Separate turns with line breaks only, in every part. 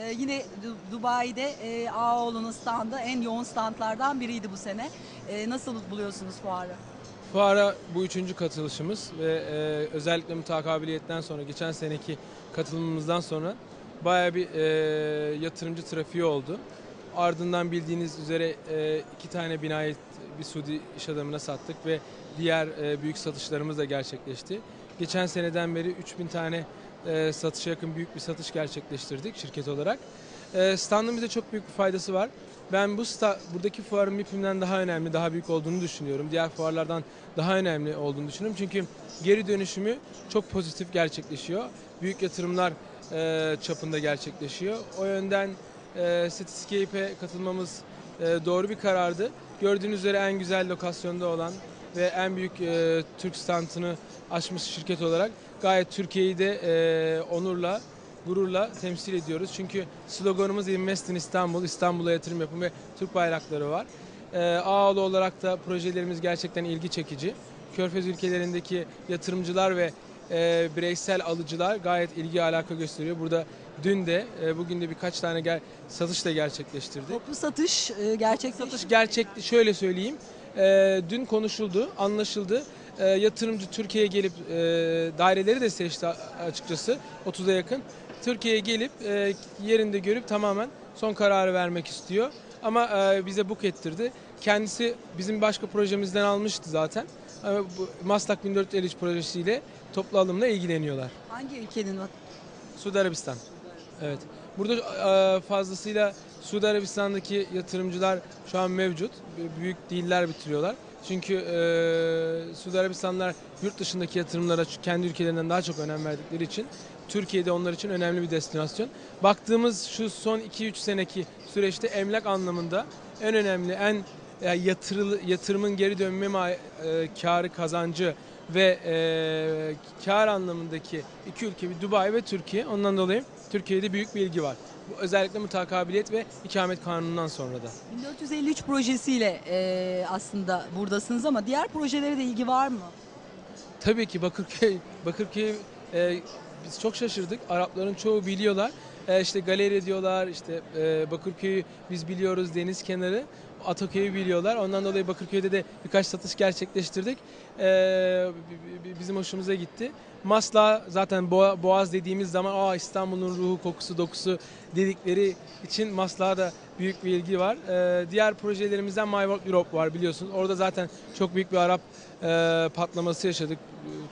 Ee, yine Du- Dubai'de e, Ağaoğlu'nun standı en yoğun standlardan biriydi bu sene. Ee, nasıl buluyorsunuz fuarı?
Fuara bu üçüncü katılışımız ve e, özellikle mutakabiliyetten sonra geçen seneki katılımımızdan sonra bayağı bir e, yatırımcı trafiği oldu. Ardından bildiğiniz üzere e, iki tane binayı bir Suudi iş adamına sattık ve diğer e, büyük satışlarımız da gerçekleşti. Geçen seneden beri 3000 tane e, satışa yakın büyük bir satış gerçekleştirdik şirket olarak. E, standın bize çok büyük bir faydası var. Ben bu sta, buradaki fuarın MIP'imden daha önemli, daha büyük olduğunu düşünüyorum. Diğer fuarlardan daha önemli olduğunu düşünüyorum. Çünkü geri dönüşümü çok pozitif gerçekleşiyor. Büyük yatırımlar e, çapında gerçekleşiyor. O yönden e, Cityscape'e katılmamız e, doğru bir karardı. Gördüğünüz üzere en güzel lokasyonda olan ve en büyük e, Türk standını açmış şirket olarak gayet Türkiye'yi de e, onurla gururla temsil ediyoruz. Çünkü sloganımız Invest in İstanbul, İstanbul'a yatırım yapın ve Türk bayrakları var. Ee, Ağaoğlu olarak da projelerimiz gerçekten ilgi çekici. Körfez ülkelerindeki yatırımcılar ve e, bireysel alıcılar gayet ilgi alaka gösteriyor. Burada dün de e, bugün de birkaç tane gel- satış da gerçekleştirdik.
Toplu satış e, gerçekleşti.
Satış gerçek şöyle söyleyeyim. Ee, dün konuşuldu, anlaşıldı. Ee, yatırımcı Türkiye'ye gelip e, daireleri de seçti açıkçası 30'a yakın. Türkiye'ye gelip e, yerinde görüp tamamen son kararı vermek istiyor. Ama e, bize book ettirdi. Kendisi bizim başka projemizden almıştı zaten. Ama bu Maslak 1453 projesiyle toplu alımla ilgileniyorlar.
Hangi ülkenin
Suudi Arabistan. Evet. Burada e, fazlasıyla Suudi Arabistan'daki yatırımcılar şu an mevcut. Büyük dealler bitiriyorlar. Çünkü e, Suudi Arabistanlılar yurt dışındaki yatırımlara kendi ülkelerinden daha çok önem verdikleri için Türkiye'de onlar için önemli bir destinasyon. Baktığımız şu son 2-3 seneki süreçte emlak anlamında en önemli, en e, yatırılı, yatırımın geri dönme e, karı kazancı ve e, kar anlamındaki iki ülke bir Dubai ve Türkiye. Ondan dolayı Türkiye'de büyük bir ilgi var. Bu özellikle mutakabiliyet ve ikamet kanunundan sonra da.
1453 projesiyle e, aslında buradasınız ama diğer projelere de ilgi var mı?
Tabii ki Bakırköy, Bakırköy e, biz çok şaşırdık. Arapların çoğu biliyorlar. E, işte galeri diyorlar, işte e, Bakırköy'ü biz biliyoruz, deniz kenarı. Ataköy'ü biliyorlar. Ondan dolayı Bakırköy'de de birkaç satış gerçekleştirdik. E, bi- bizim hoşumuza gitti. Masla zaten Boğa- Boğaz dediğimiz zaman Aa, İstanbul'un ruhu, kokusu, dokusu dedikleri için Maslak'a da büyük bir ilgi var. E, diğer projelerimizden My World Europe var biliyorsunuz. Orada zaten çok büyük bir Arap e, patlaması yaşadık.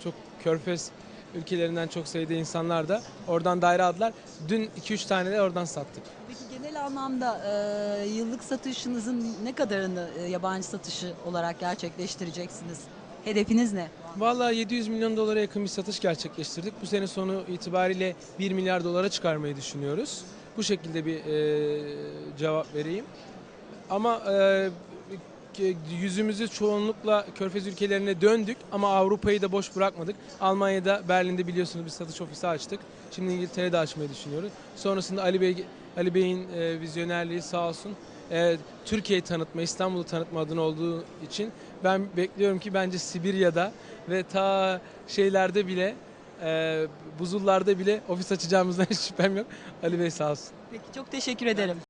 Çok körfez ülkelerinden çok sayıda insanlar da oradan daire aldılar. Dün 2-3 tane de oradan sattık.
Peki genel anlamda e, yıllık satışınızın ne kadarını e, yabancı satışı olarak gerçekleştireceksiniz? Hedefiniz ne?
Vallahi 700 milyon dolara yakın bir satış gerçekleştirdik. Bu sene sonu itibariyle 1 milyar dolara çıkarmayı düşünüyoruz. Bu şekilde bir e, cevap vereyim. Ama e, yüzümüzü çoğunlukla Körfez ülkelerine döndük ama Avrupa'yı da boş bırakmadık. Almanya'da, Berlin'de biliyorsunuz bir satış ofisi açtık. Şimdi İngiltere'de açmayı düşünüyoruz. Sonrasında Ali Bey Ali Bey'in e, vizyonerliği sağ olsun. E, Türkiye'yi tanıtma, İstanbul'u tanıtma adına olduğu için ben bekliyorum ki bence Sibirya'da ve ta şeylerde bile e, buzullarda bile ofis açacağımızdan hiç şüphem yok. Ali Bey sağ olsun.
Peki çok teşekkür ederim.